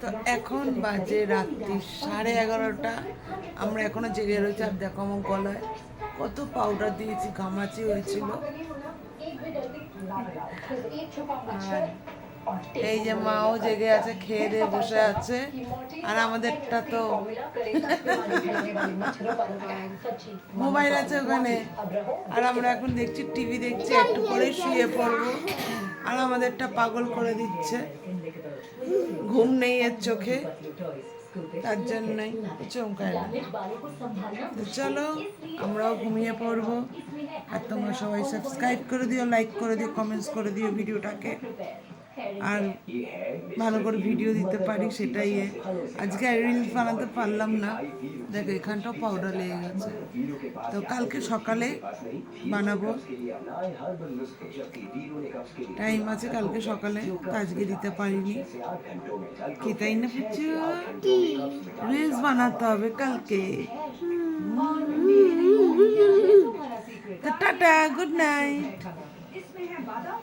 তো এখন বাজে রাত্রি সাড়ে এগারোটা। আমরা এখনও জেগে রয়েছি আর দেখো আমার গলায় কত পাউডার দিয়েছি ঘামাচি হয়েছিল। এই যে মাও জেগে আছে খেয়ে দিয়ে বসে আছে। আর আমাদেরটা তো মোবাইল আছে ওখানে। আর আমরা এখন দেখছি টিভি দেখছি একটু পরে শুয়ে পড়ব। আর আমাদেরটা পাগল করে দিচ্ছে। ঘুম নেই এর চোখে। তার জন্যই চমকায় না। চলো, আমরাও ঘুমিয়ে পড়ব। আর তোমরা সবাই সাবস্ক্রাইব করে দিও লাইক করে দিও কমেন্টস করে দিও ভিডিওটাকে। আর ভালো করে ভিডিও দিতে পারি সেটাই। আজকে রিলস বানাতে পারলাম না। দেখো, এখানটাও পাউডার লেগে গেছে। তো কালকে সকালে বানাবো। টাইম আছে কালকে সকালে আজকে দিতে পারিনি। কি তাই না পুচু রিলস বানাতে হবে কালকে। Tata good night